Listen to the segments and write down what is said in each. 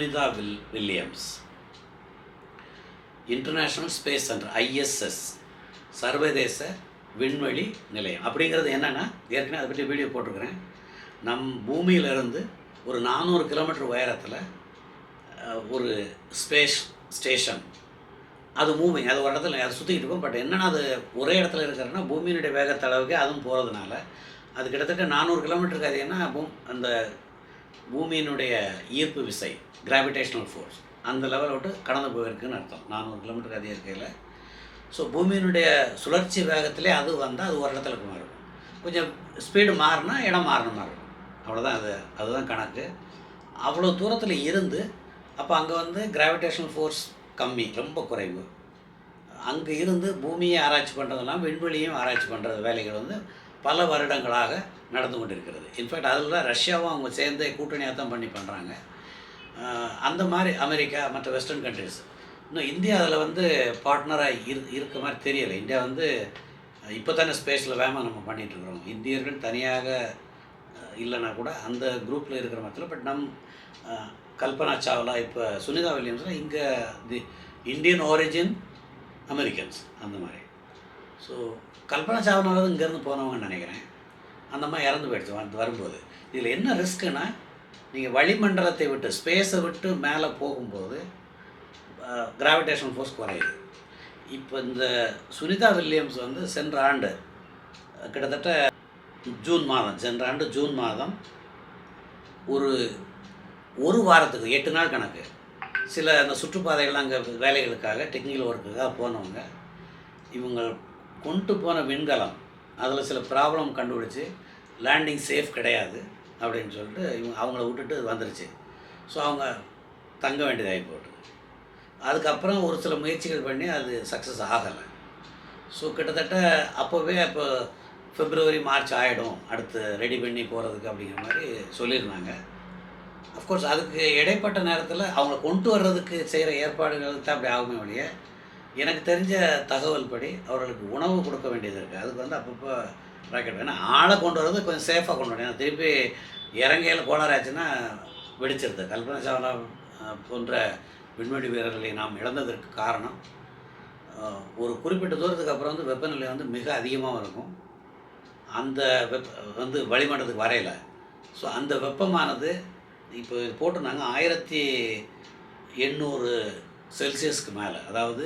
Sunita Will Williams international space centre ISS சர்வதேச விண்வெளி நிலையம். அப்படிங்கிறது என்னென்னா ஏற்கனவே அதை பற்றி வீடியோ போட்டிருக்கிறேன். நம் பூமியிலிருந்து ஒரு நானூறு கிலோமீட்டர் உயரத்தில் ஒரு ஸ்பேஸ் ஸ்டேஷன் அது மூவிங் அது ஒரு இடத்துல அதை சுற்றிக்கிட்டு இருக்கும். பட் என்னென்னா அது ஒரே இடத்துல இருக்கிறன்னா பூமியினுடைய வேகத்தளவுக்கு அதுவும் போகிறதுனால அது கிட்டத்தட்ட நானூறு கிலோமீட்டருக்கு அது என்ன பூம் அந்த பூமியினுடைய ஈர்ப்பு விசை கிராவிடேஷனல் ஃபோர்ஸ் அந்த லெவலை விட்டு கடந்து போயிருக்குன்னு அர்த்தம். நானூறு கிலோமீட்டருக்கு அதிக இருக்கையில். ஸோ பூமியினுடைய சுழற்சி வேகத்திலே அது வந்தால் அது ஒரு இடத்துல மாறும் கொஞ்சம் ஸ்பீடு மாறினா இடம் மாறின மாதிரி இருக்கும். அவ்வளோதான் அது அதுதான் கணக்கு. அவ்வளோ தூரத்தில் இருந்து அப்போ அங்கே வந்து கிராவிடேஷனல் ஃபோர்ஸ் கம்மி ரொம்ப குறைவு. அங்கே இருந்து பூமியை ஆராய்ச்சி பண்ணுறதெல்லாம் விண்வெளியும் ஆராய்ச்சி பண்ணுறது வேலைகள் வந்து பல வருடங்களாக நடந்து கொண்டிருக்கிறது. இன்ஃபேக்ட் அதில் தான் ரஷ்யாவும் அவங்க சேர்ந்து கூட்டணியாக தான் பண்ணி பண்ணுறாங்க அந்த மாதிரி அமெரிக்கா மற்ற வெஸ்டர்ன் கண்ட்ரிஸ் இன்னும் இந்தியா அதில் வந்து பார்ட்னராக இரு இருக்க மாதிரி தெரியலை. இந்தியா வந்து இப்போ தானே ஸ்பேஸில் வேகமாக நம்ம பண்ணிகிட்ருக்குறோம் இருக்கிறோம். இந்தியர்கள் தனியாக இல்லைன்னா கூட அந்த குரூப்பில் இருக்கிற மத்தியில் பட் நம் கல்பனா சாவ்லா இப்போ சுனிதா வில்லியம்ஸ்னால் இங்கே தி இந்தியன் ஓரிஜின் அமெரிக்கன்ஸ் அந்த மாதிரி. ஸோ கல்பனா சாவனாவது இங்கேருந்து போனவங்கன்னு நினைக்கிறேன். அந்த மாதிரி இறந்து போயிடுச்சு வந்து வரும்போது. இதில் என்ன ரிஸ்க்குன்னா நீங்கள் வளிமண்டலத்தை விட்டு ஸ்பேஸை விட்டு மேலே போகும்போது கிராவிடேஷன் ஃபோர்ஸ் குறையுது. இப்போ இந்த சுனிதா வில்லியம்ஸ் வந்து சென்ற ஆண்டு கிட்டத்தட்ட ஜூன் மாதம் சென்ற ஆண்டு ஜூன் மாதம் ஒரு ஒரு வாரத்துக்கு எட்டு நாள் கணக்கு. சில அந்த சுற்றுப்பாதைகள் அங்கே வேலைகளுக்காக டெக்னிக்கல் ஒர்க்குக்காக போனவங்க இவங்க கொண்டு போன விண்கலம் அதில் சில ப்ராப்ளம் கண்டுபிடிச்சி லேண்டிங் சேஃப் கிடையாது அப்படின்னு சொல்லிட்டு இவங்க அவங்கள விட்டுட்டு வந்துருச்சு. ஸோ அவங்க தங்க வேண்டியதாகி போட்டு அதுக்கப்புறம் ஒரு சில முயற்சிகள் பண்ணி அது சக்ஸஸ் ஆகலை. ஸோ கிட்டத்தட்ட அப்போவே இப்போ ஃபிப்ரவரி மார்ச் ஆகிடும் அடுத்து ரெடி பண்ணி போகிறதுக்கு அப்படிங்கிற மாதிரி சொல்லியிருந்தாங்க. அஃப்கோர்ஸ் அதுக்கு இடைப்பட்ட நேரத்தில் அவங்கள கொண்டு வர்றதுக்கு செய்கிற ஏற்பாடுகள் தான் அப்படி ஆகுமே ஒழிய எனக்கு தெரிஞ்ச தகவல் படி அவர்களுக்கு உணவு கொடுக்க வேண்டியது இருக்குது அதுக்கு வந்து அப்பப்போ ராக்கெட் ஏன்னா ஆளை கொண்டு வர்றது கொஞ்சம் சேஃபாக கொண்டு வரணும். ஏன்னா திருப்பி இறங்கையில் கோளாறு ஆச்சுன்னா வெடிச்சிருது. கல்பனா சாவ்லா போன்ற விண்வெளி வீரர்களை நாம் இழந்ததற்கு காரணம் ஒரு குறிப்பிட்ட தூரத்துக்கு அப்புறம் வந்து வெப்பநிலை வந்து மிக அதிகமாக இருக்கும். அந்த வெப்ப வந்து வளிமண்டலத்துக்கு வரையல. ஸோ அந்த வெப்பமானது இப்போ போட்டிருந்தாங்க ஆயிரத்தி எண்ணூறு செல்சியஸ்க்கு மேலே. அதாவது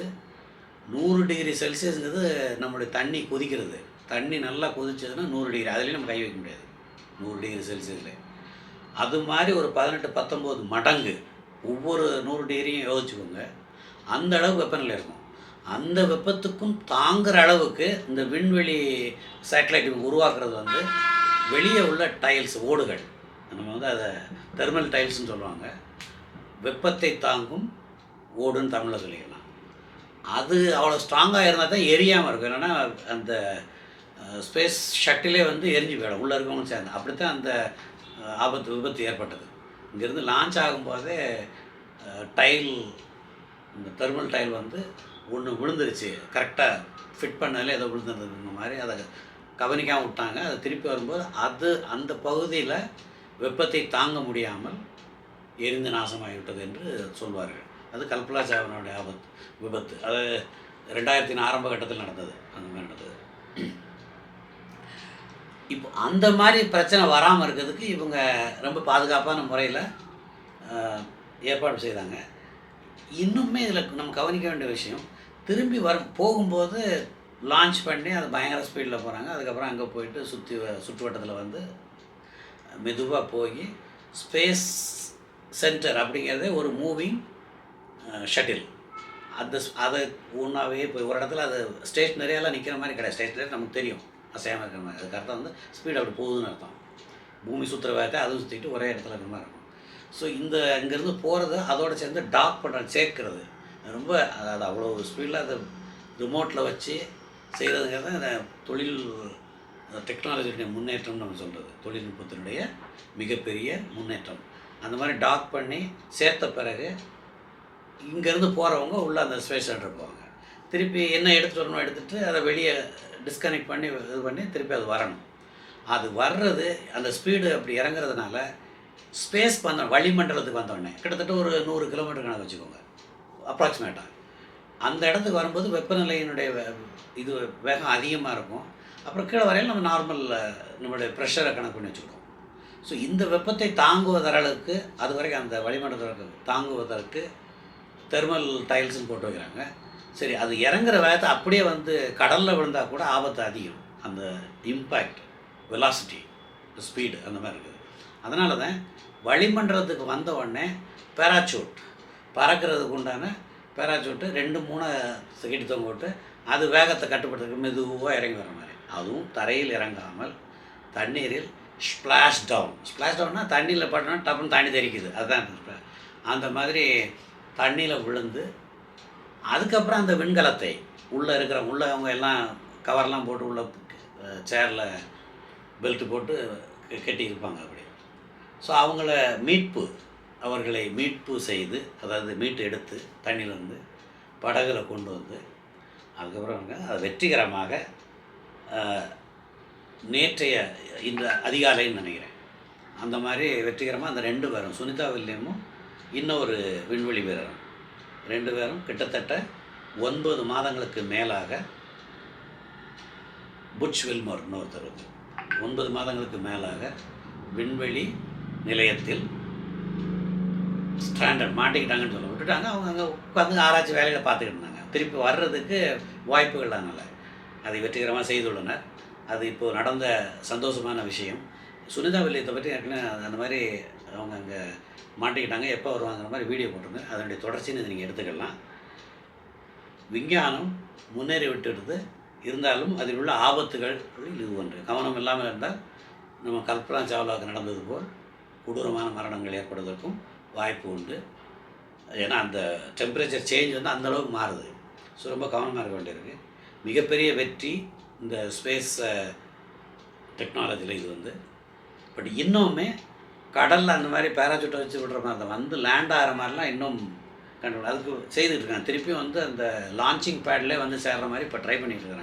நூறு டிகிரி செல்சியஸ்ங்கிறது நம்மளுடைய தண்ணி கொதிக்கிறது. தண்ணி நல்லா கொதிச்சதுன்னா நூறு டிகிரி. அதுலேயும் நம்ம கை வைக்க முடியாது. நூறு டிகிரி செல்சியஸில். அது மாதிரி ஒரு பதினெட்டு பத்தொம்போது மடங்கு ஒவ்வொரு நூறு டிகிரியும் யோசிச்சுக்கோங்க. அந்த அளவு வெப்பநிலை இருக்கும். அந்த வெப்பத்துக்கும் தாங்குகிற அளவுக்கு இந்த விண்வெளி சேட்டலைட் உருவாக்குறது வந்து வெளியே உள்ள டைல்ஸ் ஓடுகள். நம்ம வந்து அதை தெர்மல் டைல்ஸ்னு சொல்லுவாங்க. வெப்பத்தை தாங்கும் ஓடுன்னு தமிழில் சொல்லிக்கலாம். அது அவ்வளோ ஸ்ட்ராங்காக இருந்தால் தான் எரியாமல் இருக்கும். இல்லைன்னா அந்த ஸ்பேஸ் ஷட்டிலே வந்து எரிஞ்சு போயிடும். உள்ளே இருக்கவங்க சேர்ந்து. அப்படி தான் அந்த ஆபத்து விபத்து ஏற்பட்டது. இங்கேருந்து லான்ச் ஆகும்போதே டைல் இந்த தெர்மல் டைல் வந்து ஒன்று விழுந்துருச்சு. கரெக்டாக ஃபிட் பண்ணதில் ஏதோ விழுந்துருந்த மாதிரி அதை கவனிக்காமல் விட்டாங்க. அதை திருப்பி வரும்போது அது அந்த பகுதியில் வெப்பத்தை தாங்க முடியாமல் எரிந்து நாசமாகிவிட்டது என்று சொல்வார்கள். அது கல்பலா சாவனுடைய ஆபத்து விபத்து. அது ரெண்டாயிரத்தின் ஆரம்ப கட்டத்தில் நடந்தது அந்த மாதிரி நடந்தது. இப்போ அந்த மாதிரி பிரச்சனை வராமல் இருக்கிறதுக்கு இவங்க ரொம்ப பாதுகாப்பான முறையில் ஏற்பாடு செய்தாங்க. இன்னுமே இதில் நம்ம கவனிக்க வேண்டிய விஷயம் திரும்பி வர போகும்போது லான்ச் பண்ணி அது பயங்கர ஸ்பீடில் போகிறாங்க அதுக்கப்புறம் அங்கே போயிட்டு சுற்றி சுற்றுவட்டத்தில் வந்து மெதுவாக போய் ஸ்பேஸ் சென்டர் அப்படிங்கிறதே ஒரு மூவிங் ஷட்டில். அந்த அதை ஒன்றாவே போய் ஒரு இடத்துல அது ஸ்டேஷ்னரியாலாம் நிற்கிற மாதிரி கிடையாது. ஸ்டேஷ்னரி நமக்கு தெரியும். அசையாமல் இருக்கிற மாதிரி. அதுக்கு அர்த்தம் வந்து ஸ்பீடு அப்படி போகுதுன்னு அர்த்தம். பூமி சுற்றுற வேகத்தை அதுவும் சுற்றிட்டு ஒரே இடத்துல இருக்கிற மாதிரி இருக்கும். ஸோ இந்த இங்கேருந்து போகிறது அதோட சேர்ந்து டாக் பண்ணுறது சேர்க்கிறது. ரொம்ப அதாவது அவ்வளோ ஸ்பீடில் அதை ரிமோட்டில் வச்சு செய்கிறதுங்கிறது அந்த தொழில் டெக்னாலஜியுடைய முன்னேற்றம் நம்ம சொல்கிறது தொழில்நுட்பத்தினுடைய மிகப்பெரிய முன்னேற்றம். அந்த மாதிரி டாக் பண்ணி சேர்த்த பிறகு இங்கேருந்து போகிறவங்க உள்ளே அந்த ஸ்பேஸ் சென்டர் போவாங்க திருப்பி என்ன எடுத்துகிட்டு வரணும் எடுத்துகிட்டு அதை வெளியே டிஸ்கனெக்ட் பண்ணி இது பண்ணி திருப்பி அது வரணும். அது வர்றது அந்த ஸ்பீடு அப்படி இறங்குறதுனால ஸ்பேஸ் வந்த வளிமண்டலத்துக்கு வந்தோடனே கிட்டத்தட்ட ஒரு நூறு கிலோமீட்டர் கணக்கு வச்சுக்கோங்க அப்ராக்சிமேட்டாக அந்த இடத்துக்கு வரும்போது வெப்பநிலையினுடைய வே- இது வேகம் அதிகமாக இருக்கும். அப்புறம் கீழே வரையில் நம்ம நார்மல் நம்மளுடைய ப்ரெஷரை கணக்கு பண்ணி வச்சுக்கிட்டோம். ஸோ இந்த வெப்பத்தை தாங்குவதற்கு அது வரைக்கும் அந்த வளிமண்டலத்திற்கு தாங்குவதற்கு தெர்மல் டைல்ஸ்னு போட்டு வைக்கிறாங்க. சரி அது இறங்குற வேகத்தை அப்படியே வந்து கடலில் விழுந்தால் கூட ஆபத்து அதிகம். அந்த இம்பேக்ட் வெலாசிட்டி ஸ்பீடு அந்த மாதிரி இருக்குது. அதனால தான் வளிமண்டலத்துக்கு வந்த உடனே பேராச்சூட் பறக்கிறதுக்கு உண்டான பேராச்சூட்டு ரெண்டு மூணு செகண்ட் தொங்க விட்டு அது வேகத்தை கட்டுப்படுத்துறதுக்கு மெதுவாக இறங்கி வர மாதிரி. அதுவும் தரையில் இறங்காமல் தண்ணீரில் ஸ்ப்ளாஷ் டவுன் ஸ்ப்ளாஷ் டவுன்னா தண்ணியில் பட்டோன்னா டப்புன்னு தண்ணி தெரிக்குது அதுதான் அந்த மாதிரி தண்ணியில் விழுந்து அதுக்கப்புறம் அந்த விண்கலத்தை உள்ளே இருக்கிற உள்ளே அவங்க எல்லாம் கவர்லாம் போட்டு உள்ளே சேரில் பெல்ட் போட்டு கட்டியிருப்பாங்க அப்படி. ஸோ அவங்கள மீட்பு அவர்களை மீட்பு செய்து அதாவது மீட்டு எடுத்து தண்ணியிலேருந்து படகுல கொண்டு வந்து அதுக்கப்புறம் அவங்க அதை வெற்றிகரமாக நேற்றைய இந்த அதிகாலைன்னு நினைக்கிறேன். அந்த மாதிரி வெற்றிகரமாக அந்த ரெண்டு பேரும் சுனிதா வில்லியமும் இன்னொரு விண்வெளி வீரரும். ரெண்டு பேரும் கிட்டத்தட்ட ஒன்பது மாதங்களுக்கு மேலாக புட்ச் வில்மோர்னு ஒருத்தர் ஒன்பது மாதங்களுக்கு மேலாக விண்வெளி நிலையத்தில் ஸ்டாண்டர்ட் மாட்டிக்கிட்டாங்கன்னு சொல்ல விட்டுட்டாங்க. அவங்க அங்கே உட்காந்து ஆராய்ச்சி வேலையில் பார்த்துக்கிட்டு இருந்தாங்க. திருப்பி வர்றதுக்கு வாய்ப்புகள் அதனால் அதை வெற்றிகரமாக செய்துள்ளனர். அது இப்போது நடந்த சந்தோஷமான விஷயம். சுனிதா வில்லியத்தை பற்றி ஏற்கனவே அந்த மாதிரி அவங்க அங்கே மாட்டிக்கிட்டாங்க எப்போ வருவாங்கிற மாதிரி வீடியோ போட்டிருந்தேன். அதனுடைய தொடர்ச்சின்னு நீங்கள் எடுத்துக்கலாம். விஞ்ஞானம் முன்னேறி விட்டுடுது இருந்தாலும் அதில் உள்ள ஆபத்துகள் இது ஒன்று. கவனம் இல்லாமல் இருந்தால் நம்ம கல்பனா சாவ்லாவுக்கு நடந்தது போல் கொடூரமான மரணங்கள் ஏற்படுவதற்கும் வாய்ப்பு உண்டு. ஏன்னா அந்த டெம்பரேச்சர் சேஞ்ச் வந்து அந்தளவுக்கு மாறுது. ஸோ ரொம்ப கவனமாக இருக்க வேண்டியிருக்கு. மிகப்பெரிய வெற்றி இந்த ஸ்பேஸ் டெக்னாலஜியில் இது வந்து. பட் இன்னுமே கடலில் அந்த மாதிரி பேராசூட்டை வச்சு விடுற மாதிரி அதை வந்து லேண்ட் ஆகிற மாதிரிலாம் இன்னும் கண்டு அதுக்கு செய்துட்டு இருக்காங்க. திருப்பியும் வந்து அந்த லான்ச்சிங் பேட்லேயே வந்து சேர்ற மாதிரி இப்போ ட்ரை பண்ணிட்டு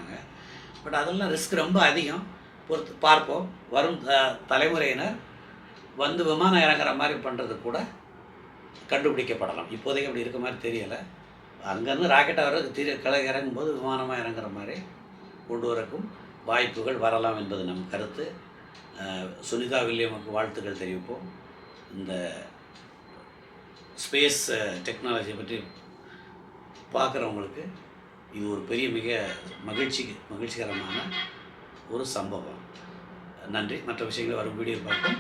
பட் அதெல்லாம் ரிஸ்க் ரொம்ப அதிகம். பொறுத்து பார்ப்போம். வரும் த- தலைமுறையினர் வந்து விமானம் இறங்குற மாதிரி பண்ணுறது கூட கண்டுபிடிக்கப்படலாம். இப்போதைக்கு அப்படி இருக்க மாதிரி தெரியலை. அங்கேருந்து ராக்கெட்டாக வர்றதுக்கு திரு கலை இறங்கும்போது விமானமாக இறங்குற மாதிரி கொண்டு வரக்கும் வாய்ப்புகள் வரலாம் என்பது நம் கருத்து. சுனிதா வில்லியமுக்கு வாழ்த்துக்கள் தெரிவிப்போம். இந்த ஸ்பேஸ் டெக்னாலஜியை பற்றி பார்க்குறவங்களுக்கு இது ஒரு பெரிய மிக மகிழ்ச்சி மகிழ்ச்சிகரமான ஒரு சம்பவம். நன்றி. மற்ற விஷயங்களை வரும் வீடியோ பார்ப்போம்.